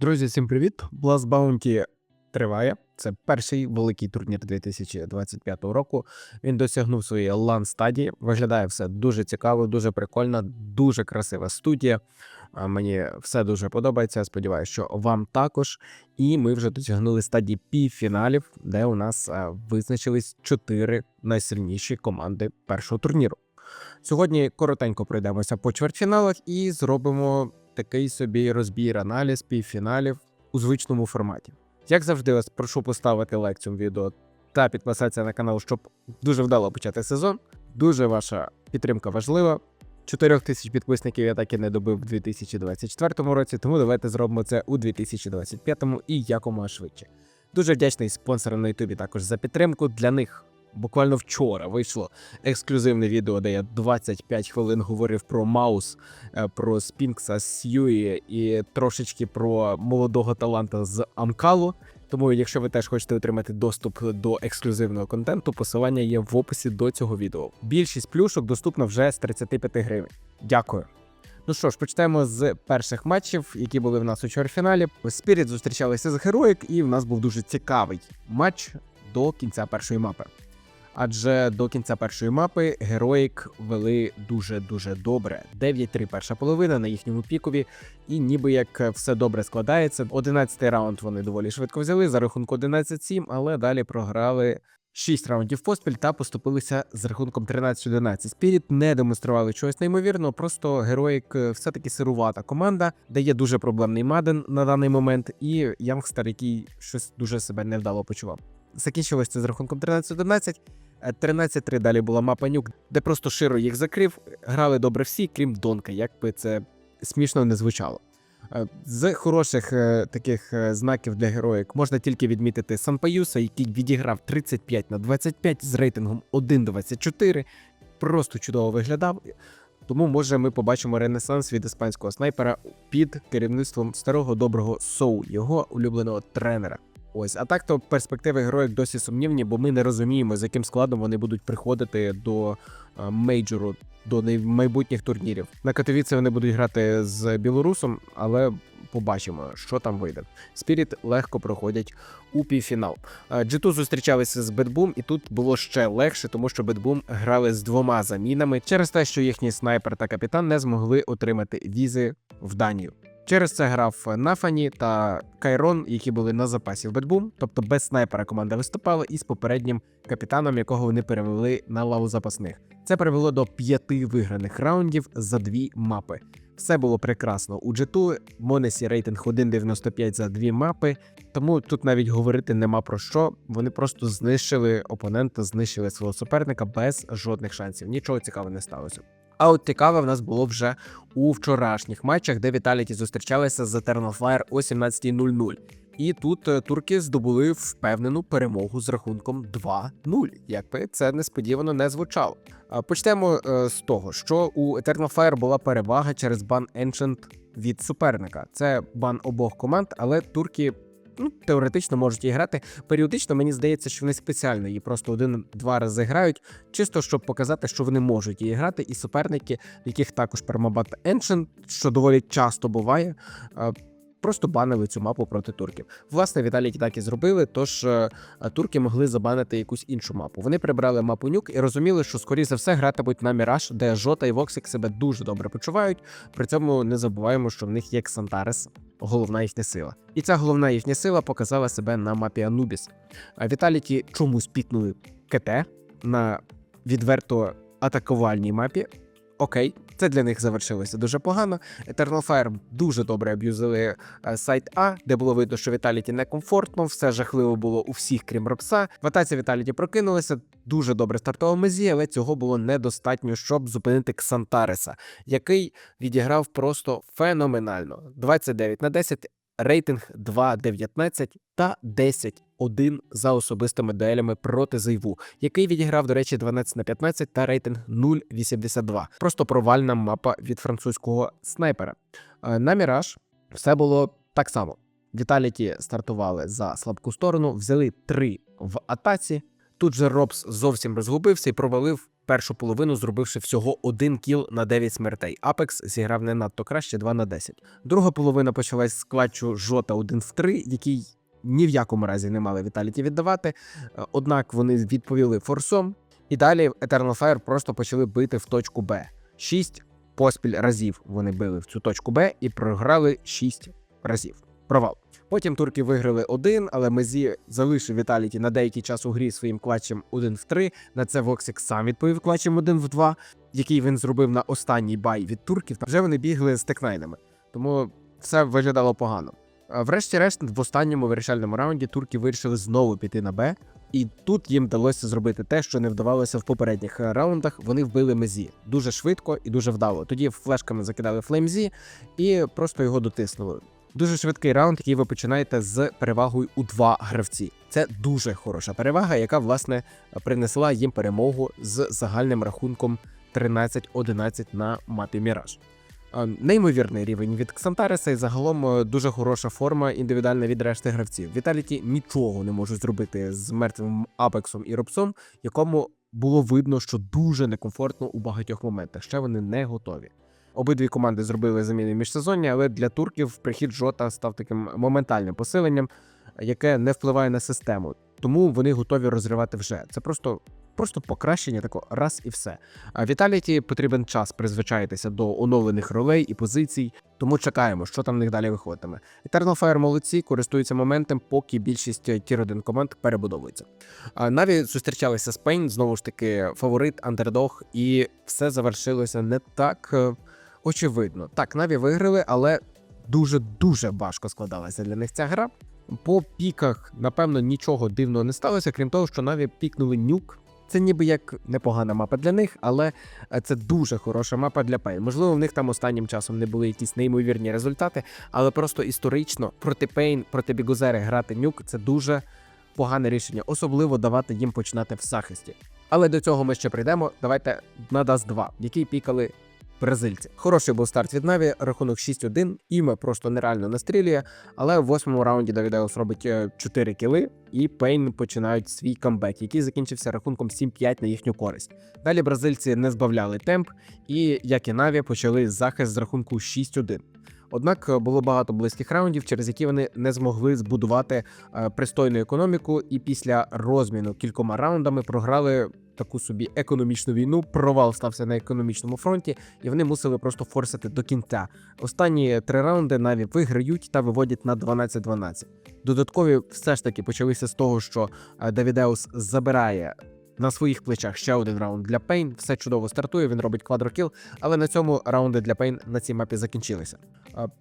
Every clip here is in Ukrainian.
Друзі, всім привіт! Blast Bounty триває. Це перший великий турнір 2025 року. Він досягнув своєї лан стадії. Виглядає все дуже цікаво, дуже прикольно, дуже красива студія. Мені все дуже подобається. Сподіваюся, що вам також. І ми вже досягнули стадії півфіналів, де у нас визначились чотири найсильніші команди першого турніру. Сьогодні коротенько пройдемося по чвертьфіналах і зробимо такий собі розбір аналіз півфіналів у звичному форматі. Як завжди, вас прошу поставити лайк цьому відео та підписатися на канал, щоб дуже вдало почати сезон. Дуже ваша підтримка важлива. 4 тисяч підписників я так і не добив у 2024 році, тому давайте зробимо це у 2025 і якомога швидше. Дуже вдячний спонсорам на Ютубі також за підтримку. Для них буквально вчора вийшло ексклюзивне відео, де я 25 хвилин говорив про Маус, е, про Спінкса Сьюї і трошечки про молодого таланта з Амкалу. Тому, якщо ви теж хочете отримати доступ до ексклюзивного контенту, посилання є в описі до цього відео. Більшість плюшок доступна вже з 35 гривень. Дякую. Ну що ж, почнемо з перших матчів, які були в нас у чвертьфіналі. Спіріт зустрічалися з Героїк, і в нас був дуже цікавий матч до кінця першої мапи. Адже до кінця першої мапи Героїк вели дуже дуже добре. 9-3 перша половина на їхньому пікові, і ніби як все добре складається. 11-й раунд вони доволі швидко взяли за рахунку 11-7, але далі програли 6 раундів поспіль та поступилися з рахунком 13-11. Спіріт не демонстрували чогось неймовірного, просто Героїк е, все-таки сирувата команда, де є дуже проблемний Маден на даний момент, і Янгстер, який щось дуже себе невдало почував. Закінчилось це з рахунком 13-11. Е, 13-3 далі була мапа Нюк, де просто Широ їх закрив. Грали добре всі, крім Донка, як би це смішно не звучало. Е, З хороших е, таких е, знаків для героїк можна тільки відмітити Санпаюса, який відіграв 35 на 25 з рейтингом 1-24. Просто чудово виглядав. Тому може ми побачимо ренесанс від іспанського снайпера під керівництвом старого доброго Соу, його улюбленого тренера. Ось, а так то перспективи героїк досі сумнівні, бо ми не розуміємо, з яким складом вони будуть приходити до е, мейджору, до майбутніх турнірів. На Катовіці вони будуть грати з білорусом, але побачимо, що там вийде. Спіріт легко проходять у півфінал. Е, G2 зустрічалися з Бетбум, і тут було ще легше, тому що Бетбум грали з двома замінами через те, що їхній снайпер та капітан не змогли отримати візи в Данію. Через це грав Нафані та Кайрон, які були на запасі в Бетбум, тобто без снайпера команда виступала із попереднім капітаном, якого вони перевели на лаву запасних. Це привело до п'яти виграних раундів за дві мапи. Все було прекрасно. У G2 Монесі рейтинг 1.95 за дві мапи, тому тут навіть говорити нема про що. Вони просто знищили опонента, знищили свого суперника без жодних шансів. Нічого цікавого не сталося. А от цікаве в нас було вже у вчорашніх матчах, де Віталіті зустрічалися з Eternal Fire о 17.00. І тут е, турки здобули впевнену перемогу з рахунком 2-0. Якби це несподівано не звучало. Почнемо е, з того, що у Eternal Fire була перевага через бан Ancient від суперника. Це бан обох команд, але турки. Ну, теоретично можуть і грати. Періодично мені здається, що вони спеціально її просто один-два рази грають, чисто щоб показати, що вони можуть її грати, і суперники, в яких також пермабат Ancient, що доволі часто буває, е, просто банили цю мапу проти турків. Власне, Віталій так і зробили, тож е, турки могли забанити якусь іншу мапу. Вони прибрали мапу нюк і розуміли, що скоріше за все гратимуть на Міраж, де Жота і Воксик себе дуже добре почувають. При цьому не забуваємо, що в них є Ксантарес, головна їхня сила. І ця головна їхня сила показала себе на мапі Анубіс. Віталіті чомусь пітнули КТ на відверто атакувальній мапі. Окей, це для них завершилося дуже погано. Eternal Fire дуже добре аб'юзили е, сайт А, де було видно, що Віталіті некомфортно, все жахливо було у всіх, крім ропса. В атаці Віталіті прокинулися. Дуже добре стартував мезі, але цього було недостатньо, щоб зупинити Ксантареса, який відіграв просто феноменально. 29 на 10, рейтинг 2.19 та 10-1 за особистими дуелями проти Зайву, який відіграв, до речі, 12 на 15 та рейтинг 0.82. Просто провальна мапа від французького снайпера. Е, На Міраж все було так само. Віталіті стартували за слабку сторону, взяли 3 в атаці. Тут же Робс зовсім розгубився і провалив першу половину, зробивши всього один кіл на 9 смертей. Апекс зіграв не надто краще 2 на 10. Друга половина почалась з клатчу Жота 1 в 3, який ні в якому разі не мали Віталіті віддавати. Е, Однак вони відповіли форсом, і далі Eternal Fire просто почали бити в точку Б. Шість поспіль разів вони били в цю точку Б і програли шість разів. Провал. Потім турки виграли один, але Мезі залишив Віталіті на деякий час у грі своїм клатчем 1 в 3. На це Воксік сам відповів клатчем 1 в 2, який він зробив на останній бай від турків. Вже вони бігли з текнайнами, тому все виглядало погано. Врешті-решт, в останньому вирішальному раунді турки вирішили знову піти на Б, і тут їм вдалося зробити те, що не вдавалося в попередніх е, раундах. Вони вбили Мезі дуже швидко і дуже вдало. Тоді флешками закидали флеймзі і просто його дотиснули. Дуже швидкий раунд, який ви починаєте з перевагою у два гравці. Це дуже хороша перевага, яка власне принесла їм перемогу з загальним рахунком 13-11 на мапі Міраж. Неймовірний рівень від Ксантареса і загалом е, дуже хороша форма індивідуальна від решти гравців. Віталіті нічого не можуть зробити з мертвим Апексом і Робсом, якому було видно, що дуже некомфортно у багатьох моментах. Ще вони не готові. Обидві команди зробили заміни міжсезоння, але для турків прихід Жота став таким моментальним посиленням, яке не впливає на систему. Тому вони готові розривати вже. Це просто. Просто покращення тако раз і все. А Віталіті потрібен час призвичаїтися до оновлених ролей і позицій, тому чекаємо, що там в них далі виходитиме. Eternal Fire молодці користуються моментом, поки більшість тір 1 команд перебудовується. Наві зустрічалися з Пейн, знову ж таки, фаворит, андердог, і все завершилося не так е, очевидно. Так, Наві виграли, але дуже дуже важко складалася для них ця гра. По піках, напевно, нічого дивного не сталося, крім того, що Наві пікнули нюк. Це ніби як непогана мапа для них, але е, це дуже хороша мапа для Пейн. Можливо, в них там останнім часом не були якісь неймовірні результати, але просто історично проти Пейн, проти Бігузери грати нюк це дуже погане рішення, особливо давати їм починати в захисті. Але до цього ми ще прийдемо. Давайте на Dust 2, який пікали бразильці. Хороший був старт від Наві, рахунок 6-1, іме просто нереально настрілює, але в восьмому раунді Давідеус робить е, 4 кіли, і Пейн починають свій камбек, який закінчився рахунком 7-5 на їхню користь. Далі бразильці не збавляли темп, і як і Наві почали захист з рахунку 6-1. Однак е, було багато близьких раундів, через які вони не змогли збудувати е, пристойну економіку, і після розміну кількома раундами програли таку собі економічну війну. Провал стався на економічному фронті, і вони мусили просто форсити до кінця. Останні три раунди наві виграють та виводять на 12-12. Додаткові все ж таки почалися з того, що е, Давідеус забирає. На своїх плечах ще один раунд для Пейн. Все чудово стартує. Він робить квадрокіл, але на цьому раунди для Пейн на цій мапі закінчилися.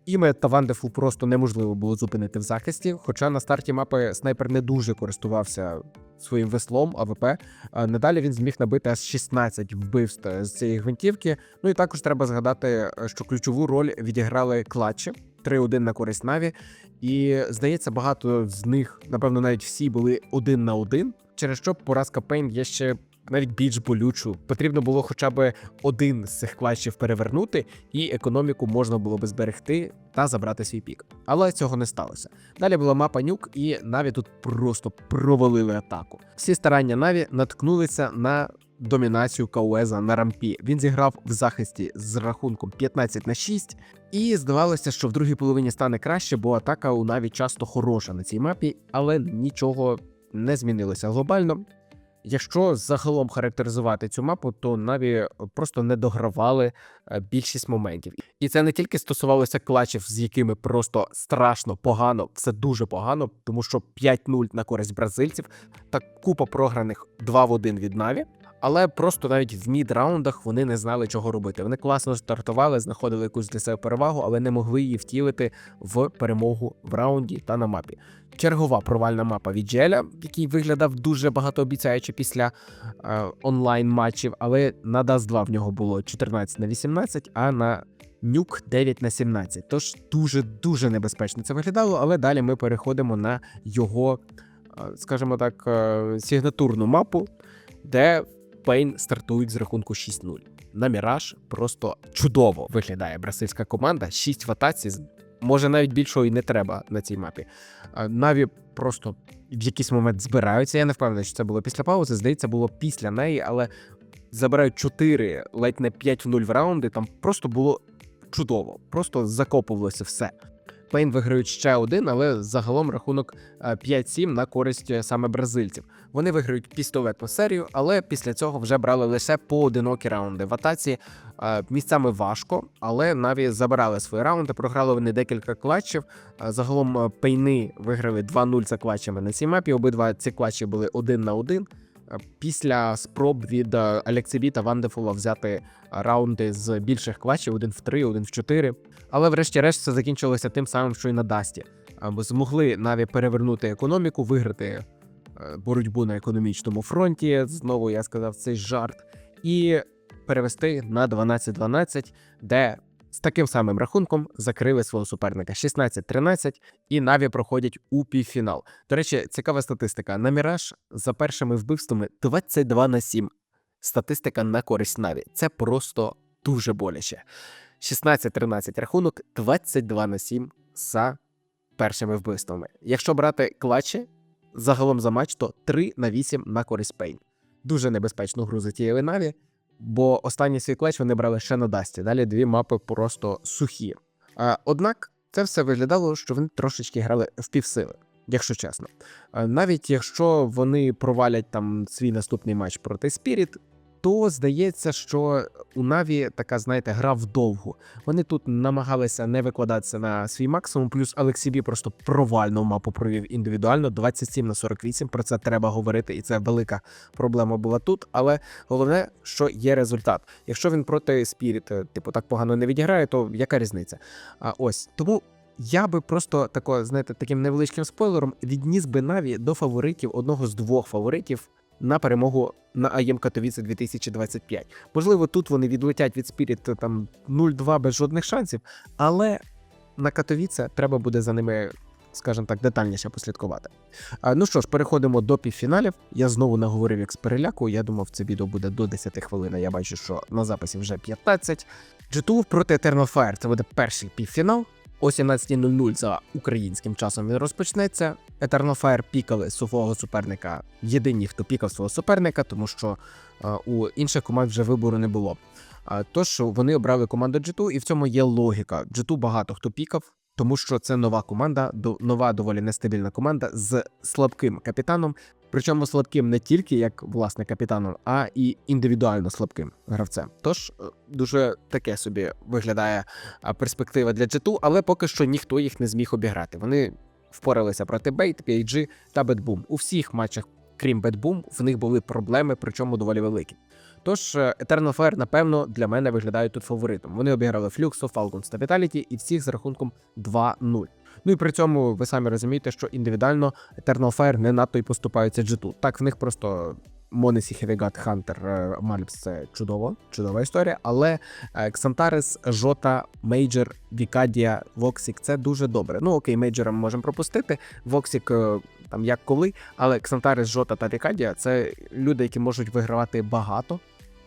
Іме та Вандефул просто неможливо було зупинити в захисті. Хоча на старті мапи снайпер не дуже користувався своїм веслом АВП. Надалі він зміг набити аж 16 вбивств з цієї гвинтівки. Ну і також треба згадати, що ключову роль відіграли клатчі. 3-1 на користь Наві, і здається, багато з них, напевно, навіть всі були один на один, через що поразка Пейн є ще навіть більш болючу. Потрібно було хоча б один з цих клатчів перевернути, і економіку можна було би зберегти та забрати свій пік. Але цього не сталося. Далі була мапа нюк, і Наві тут просто провалили атаку. Всі старання Наві наткнулися на. Домінацію Кауеза на рампі. Він зіграв в захисті з рахунком 15 на 6, і здавалося, що в другій половині стане краще, бо атака у Наві часто хороша на цій мапі, але нічого не змінилося глобально. Якщо загалом характеризувати цю мапу, то Наві просто не догравали е, більшість моментів. І це не тільки стосувалося клачів, з якими просто страшно погано, все дуже погано, тому що 5-0 на користь бразильців та купа програних 2 в 1 від Наві. Але просто навіть в мід-раундах вони не знали, чого робити. Вони класно стартували, знаходили якусь для себе перевагу, але не могли її втілити в перемогу в раунді та на мапі. Чергова провальна мапа від Джеля, який виглядав дуже багатообіцяюче після е, онлайн матчів, але на Dust 2 в нього було 14 на 18, а на Нюк 9 на 17. Тож дуже дуже небезпечно це виглядало. Але далі ми переходимо на його, е, скажімо так, е, сигнатурну мапу, де Пейн стартують з рахунку 6-0. На Міраж просто чудово виглядає бразильська команда. 6 в атаці, Може, навіть більшого і не треба на цій мапі. Наві просто в якийсь момент збираються. Я не впевнений, що це було після паузи. Здається, було після неї, але забирають 4, ледь не 5 в 0 в раунди. Там просто було чудово, просто закопувалося все. Пейн виграють ще один, але загалом рахунок е, 5-7 на користь е, саме бразильців. Вони виграють пістолетну серію, але після цього вже брали лише поодинокі раунди. В атаці е, місцями важко, але наві забирали свої раунди. Програли вони декілька клатчів. Е, Загалом е, пейни виграли 2-0 за клатчами на цій мапі. Обидва ці клатчі були один на один. Е, Після спроб від е, Алексібі та Вандефула взяти е, раунди з більших клатчів, один в 3, один в 4. Але врешті-решт це закінчилося тим самим, що і на Дасті. Або змогли наві перевернути економіку, виграти е, боротьбу на економічному фронті. Знову я сказав цей жарт, і перевести на 12-12, де з таким самим рахунком закрили свого суперника 16-13, і Наві проходять у півфінал. До речі, цікава статистика. На Міраж за першими вбивствами 22 на 7. Статистика на користь Наві. Це просто дуже боляче. 16-13 рахунок, 22 на 7 за першими вбивствами. Якщо брати клатчі, загалом за матч, то 3 на 8 на користь Пейн. Дуже небезпечну гру затіяли Наві, бо останній свій клеч вони брали ще на Дасті. Далі дві мапи просто сухі. А, однак це все виглядало, що вони трошечки грали в півсили, якщо чесно. Навіть якщо вони провалять там свій наступний матч проти Spirit, то здається, що у Наві така, знаєте, гра вдовгу. Вони тут намагалися не викладатися на свій максимум. Плюс Алексібі просто провальну мапу провів індивідуально 27 на 48. Про це треба говорити, і це велика проблема була тут. Але головне, що є результат. Якщо він проти Спіріт, типу, так погано не відіграє, то яка різниця? А ось тому. Я би просто тако, знаєте, таким невеличким спойлером відніс би Наві до фаворитів одного з двох фаворитів на перемогу на АЄМ Катовіце 2025. Можливо, тут вони відлетять від Spirit там 0-2 без жодних шансів, але на Катовіце треба буде за ними, скажімо так, детальніше послідкувати. А, ну що ж, переходимо до півфіналів. Я знову наговорив як з переляку. Я думав, це відео буде до 10 хвилин. Я бачу, що на записі вже 15. G2 проти Eternal Fire. Це буде перший півфінал. О 17.00 за українським часом він розпочнеться. Eternal Fire пікали свого суперника. Єдині, хто пікав свого суперника, тому що е, у інших команд вже вибору не було. Тож вони обрали команду G2, і в цьому є логіка. G2 багато хто пікав, тому що це нова команда, нова доволі нестабільна команда з слабким капітаном. Причому слабким не тільки як власне капітаном, а і індивідуально слабким гравцем. Тож е, дуже таке собі виглядає перспектива для G2, але поки що ніхто їх не зміг обіграти. Вони впоралися проти Bait, PAG та Bedboom. У всіх матчах, крім Bedboom, в них були проблеми, причому доволі великі. Тож е, Eternal Fire, напевно, для мене виглядають тут фаворитом. Вони обіграли Fluxo, Falcons та Vitality і всіх з рахунком 2-0. Ну і при цьому ви самі розумієте, що індивідуально Eternal Fire не надто й поступаються G2. Так, в них просто Монесі, Хевігат, Хантер, Мальпс це чудово, чудова історія. Але Ксантарес, Жота, Мейджор, Вікадія, Воксік це дуже добре. Ну окей, мейджора ми можемо пропустити. Воксік е, там як коли, але Ксантарес, Жота та Вікадія це люди, які можуть вигравати багато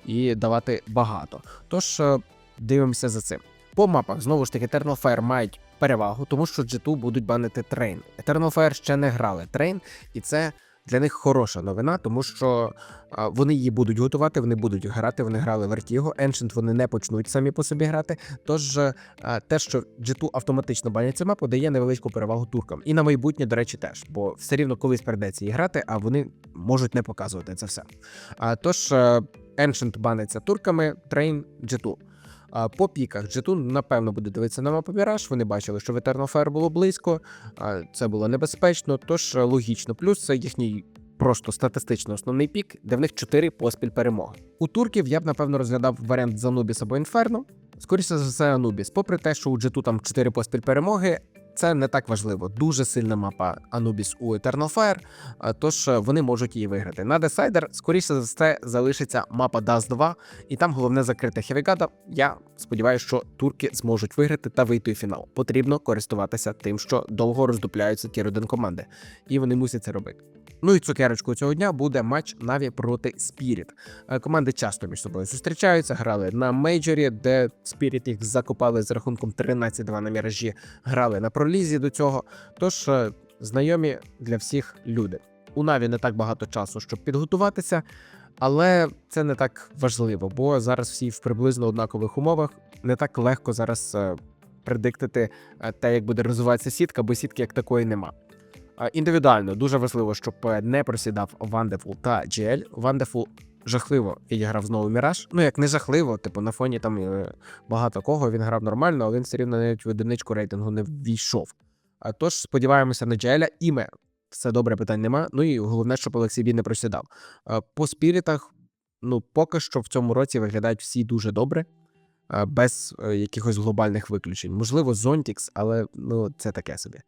і давати багато. Тож е, дивимося за цим. По мапах знову ж таки Eternal Fire мають перевагу, тому що G2 будуть банити трейн. Eternal Fire ще не грали трейн, і це для них хороша новина, тому що вони її будуть готувати, вони будуть грати. Вони грали Vertigo, Ancient вони не почнуть самі по собі грати. Тож а, те, що G2 автоматично банять цю мапу, дає невеличку перевагу туркам. І на майбутнє, до речі, теж, бо все рівно колись придеться її грати, а вони можуть не показувати це все. Тож е, Ancient баниться турками, Train G2. По піках G2, напевно, буде дивитися на мапу. Вони бачили, що в Eternal було близько, це було небезпечно, тож е, логічно. Плюс це їхній просто статистично основний пік, де в них 4 поспіль перемоги. У турків я б напевно розглядав варіант з Анубіс або Інферно. Скоріше за все, Анубіс. Попри те, що у G2 там 4 поспіль перемоги. Це не так важливо. Дуже сильна мапа Anubis у Eternal Fire, тож е, вони можуть її виграти. На Десайдер, скоріше за все, залишиться мапа Dust 2, і там головне закрита Хевігада. Я сподіваюся, що турки зможуть виграти та вийти у фінал. Потрібно користуватися тим, що довго роздупляються ті 1 команди, і вони мусять це робити. Ну і цукерочкою цього дня буде матч Наві проти Spirit. Е, Команди часто між собою зустрічаються, грали на мейджорі, де Spirit їх закопали з рахунком 13-2 на міражі, грали на пролізі до цього. Тож е, знайомі для всіх люди. У Наві не так багато часу, щоб підготуватися, але це не так важливо, бо зараз всі в приблизно однакових умовах. Не так легко зараз е, предиктити те, як буде розвиватися сітка, бо сітки як такої нема. Індивідуально дуже важливо, щоб е, не просідав Вандефул та GL. Вандефул жахливо відіграв знову Міраж. Ну як не жахливо, типу на фоні там е, багато кого він грав нормально, але він все рівно навіть в одиничку рейтингу не ввійшов. А тож сподіваємося на GL. Іме все добре, питань нема. Ну і головне, щоб Олексій Бій не просідав. По спірітах, ну поки що в цьому році виглядають всі дуже добре. Без е, якихось глобальних виключень. Можливо, Зонтікс, але ну це таке собі.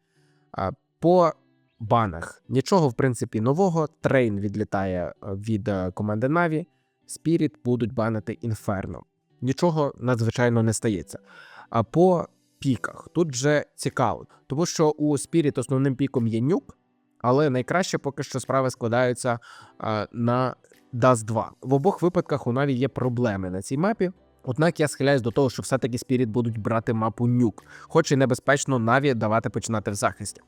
По банах нічого, в принципі, нового. Трейн відлітає е, від е, команди Наві. Спіріт будуть банити Інферно. Нічого надзвичайно не стається. А по піках тут вже цікаво, тому що у Спіріт основним піком є нюк, але найкраще поки що справи складаються е, на Dust 2. В обох випадках у Наві є проблеми на цій мапі. Однак я схиляюсь до того, що все-таки Спіріт будуть брати мапу нюк, хоч і небезпечно Наві давати починати в захисті.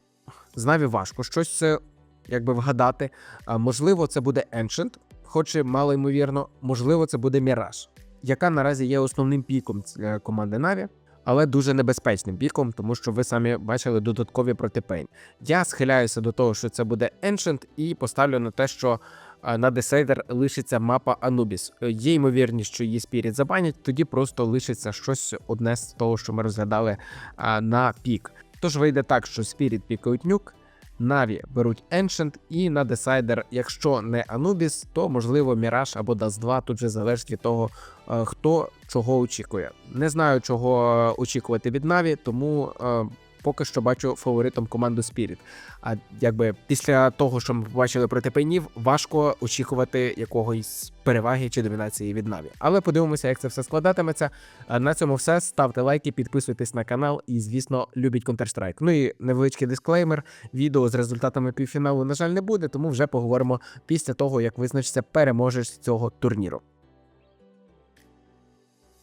З Наві важко щось е, якби вгадати. Можливо, це буде Ancient, хоч і мало ймовірно, можливо, це буде Міраж, яка наразі є основним піком для команди Наві, але дуже небезпечним піком, тому що ви самі бачили додаткові протипейн. Я схиляюся до того, що це буде Ancient, і поставлю на те, що на десейдер лишиться мапа Anubis. Е, Є ймовірність, що її спіріт забанять, тоді просто лишиться щось одне з того, що ми розглядали на пік. Тож вийде так, що Spirit пікають нюк, Наві беруть Ancient, і на Decider, якщо не Anubis, то можливо Mirage або Dust 2, тут же залежить від того, е, хто чого очікує. Не знаю, чого е, очікувати від Наві, тому е, поки що бачу фаворитом команду Spirit. А якби після того, що ми побачили проти пейнів, важко очікувати якогось переваги чи домінації від Наві. Але подивимося, як це все складатиметься. На цьому все. Ставте лайки, підписуйтесь на канал і, звісно, любіть Counter-Strike. Ну і невеличкий дисклеймер. Відео з результатами півфіналу, на жаль, не буде, тому вже поговоримо після того, як визначиться переможець цього турніру.